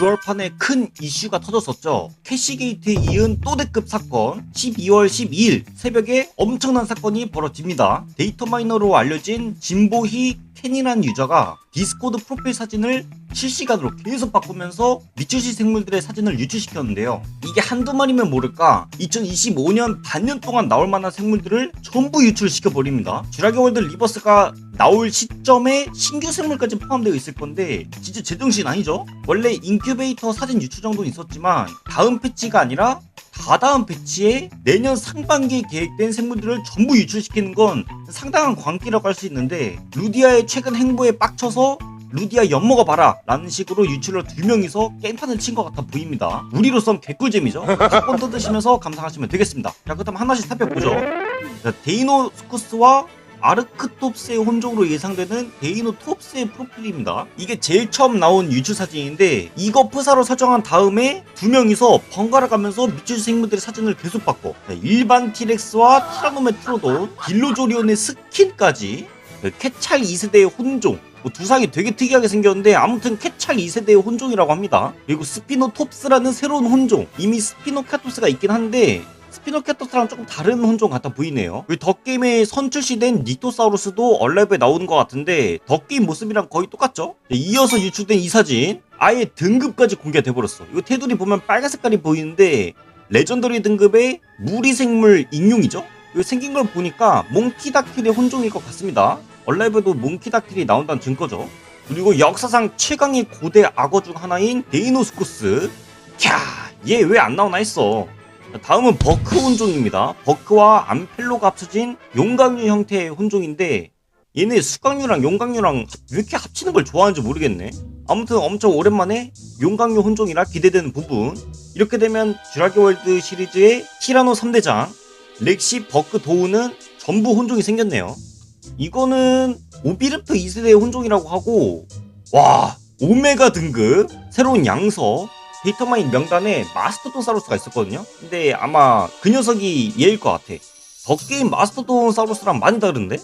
9월 판에 큰 이슈가 터졌었죠. 캐시게이트에 이은 또 대급 사건 12월 12일 새벽에 엄청난 사건이 벌어집니다. 데이터 마이너로 알려진 진보희 캔이라는 유저가 디스코드 프로필 사진을 실시간으로 계속 바꾸면서 미추시 생물들의 사진을 유출시켰는데요. 이게 한두 마리면 모를까 2025년 반년 동안 나올 만한 생물들을 전부 유출시켜버립니다. 쥐라기 월드 리버스가 나올 시점에 신규 생물까지 포함되어 있을 건데 진짜 제정신 아니죠? 원래 인큐베이터 사진 유출 정도는 있었지만 다음 패치가 아니라 다다음 패치에 내년 상반기에 계획된 생물들을 전부 유출시키는 건 상당한 광기라고 할 수 있는데 루디아의 최근 행보에 빡쳐서 루디아 엿먹어 봐라 라는 식으로 유출을 두 명이서 게임판을 친 것 같아 보입니다. 우리로선 개꿀잼이죠. 한번 뜯으시면서 감상하시면 되겠습니다. 자 그렇다면 하나씩 살펴보죠. 자, 데이노스쿠스와 아르크톱스의 혼종으로 예상되는 데이노톱스의 프로필입니다. 이게 제일 처음 나온 유출 사진인데 이거 프사로 설정한 다음에 두 명이서 번갈아 가면서 미추 생물들의 사진을 계속 바꿔 자, 일반 티렉스와 티라노메트로도 딜로조리온의 스킨까지 그 캐찰 2세대의 혼종 뭐 두상이 되게 특이하게 생겼는데 아무튼 캐찰 2세대의 혼종이라고 합니다. 그리고 스피노톱스라는 새로운 혼종 이미 스피노카토스가 있긴 한데 스피노캐터스랑 조금 다른 혼종 같아 보이네요. 덕게임에 선출시된 닉토사우루스도 얼라이브에 나오는 것 같은데 덕게임 모습이랑 거의 똑같죠? 네, 이어서 유출된 이 사진 아예 등급까지 공개가 돼버렸어. 이거 테두리 보면 빨간 색깔이 보이는데 레전더리 등급의 무리생물 익룡이죠? 이거 생긴 걸 보니까 몽키다킬의 혼종일 것 같습니다. 얼라이브에도 몽키다킬이 나온다는 증거죠. 그리고 역사상 최강의 고대 악어 중 하나인 데이노스쿠스. 캬, 얘 왜 안 나오나 했어. 다음은 버크 혼종입니다. 버크와 암펠로가 합쳐진 용광류 형태의 혼종인데 얘네 수강류랑 용광류랑 왜 이렇게 합치는 걸 좋아하는지 모르겠네. 아무튼 엄청 오랜만에 용광류 혼종이라 기대되는 부분. 이렇게 되면 듀라기 월드 시리즈의 티라노 3대장, 렉시, 버크, 도우는 전부 혼종이 생겼네요. 이거는 오비르프 2세대의 혼종이라고 하고 와 오메가 등급 새로운 양서 데이터마인 명단에 마스터돈사우루스가 있었거든요. 근데 아마 그 녀석이 얘일 것 같아. 덕게임 마스터돈사우루스랑 많이 다른데?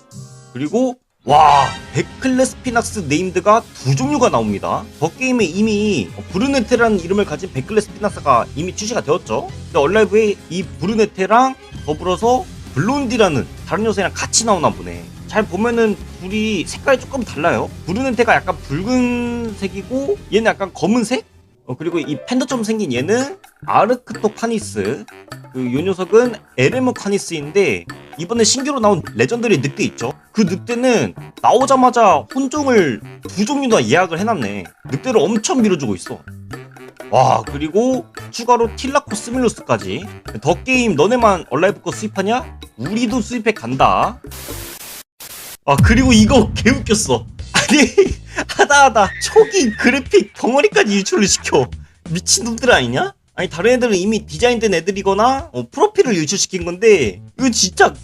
그리고 와 베클레스 피낙스 네임드가 두 종류가 나옵니다. 덕게임에 이미 브루네테라는 이름을 가진 베클레스 피낙스가 이미 출시가 되었죠. 근데 얼라이브에 이 브루네테랑 더불어서 블론디라는 다른 녀석이랑 같이 나오나 보네. 잘 보면은 둘이 색깔이 조금 달라요. 브루네테가 약간 붉은색이고 얘는 약간 검은색? 어, 그리고 이 팬더처럼 생긴 얘는 아르크토 카니스. 그요 녀석은 에레모 카니스인데 이번에 신규로 나온 레전더리 늑대 있죠? 그 늑대는 나오자마자 혼종을 두 종류나 예약을 해놨네. 늑대를 엄청 밀어주고 있어. 와 그리고 추가로 틸라코 스밀로스까지 더 게임 너네만 얼라이브 거 수입하냐? 우리도 수입해 간다. 아 그리고 이거 개웃겼어. 아니 하다하다 초기 그래픽 덩어리까지 유출을 시켜 미친놈들 아니냐? 아니 다른 애들은 이미 디자인된 애들이거나 어, 프로필을 유출시킨 건데 이거 진짜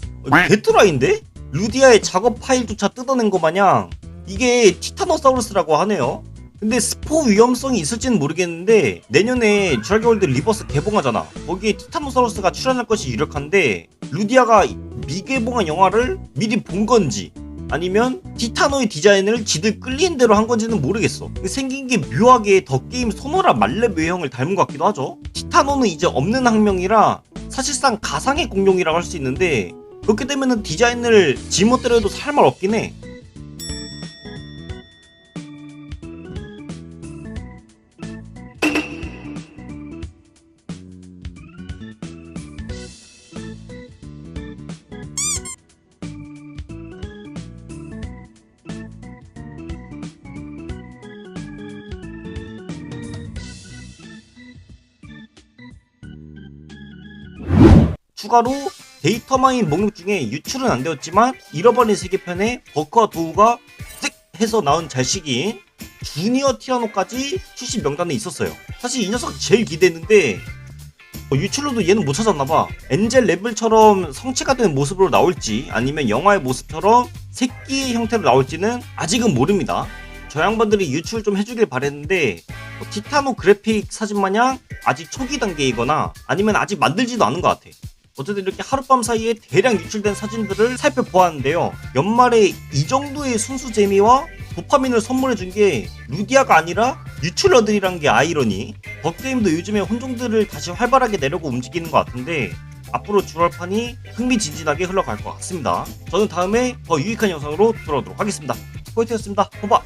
개뚜라인데? 루디아의 작업 파일조차 뜯어낸 거 마냥 이게 티타노사우루스라고 하네요 근데 스포 위험성이 있을지는 모르겠는데 내년에 드라기월드 리버스 개봉하잖아 거기에 티타노사우루스가 출연할 것이 유력한데 루디아가 미개봉한 영화를 미리 본 건지 아니면 티타노의 디자인을 지들 끌린 대로 한 건지는 모르겠어. 생긴 게 묘하게 더 게임 소노라 말렙 외형을 닮은 것 같기도 하죠. 티타노는 이제 없는 학명이라 사실상 가상의 공룡이라고 할 수 있는데 그렇게 되면은 디자인을 지멋대로 해도 살 말 없긴 해. 추가로 데이터 마인 목록 중에 유출은 안 되었지만 잃어버린 세계편에 버커와 도우가 뜩 해서 나온 자식인 주니어 티라노까지 출시 명단에 있었어요. 사실 이 녀석 제일 기대했는데 어, 유출로도 얘는 못 찾았나봐. 엔젤 레벨처럼 성체가 된 모습으로 나올지 아니면 영화의 모습처럼 새끼 형태로 나올지는 아직은 모릅니다. 저 양반들이 유출 좀 해주길 바랬는데 뭐 티타노 그래픽 사진 마냥 아직 초기 단계이거나 아니면 아직 만들지도 않은 것 같아. 어쨌든 이렇게 하룻밤 사이에 대량 유출된 사진들을 살펴보았는데요. 연말에 이 정도의 순수 재미와 도파민을 선물해준 게 루디아가 아니라 뉴출러들이란 게 아이러니. 덕게임도 요즘에 혼종들을 다시 활발하게 내려고 움직이는 것 같은데 앞으로 주얼판이 흥미진진하게 흘러갈 것 같습니다. 저는 다음에 더 유익한 영상으로 돌아오도록 하겠습니다. 포인트였습니다. 호박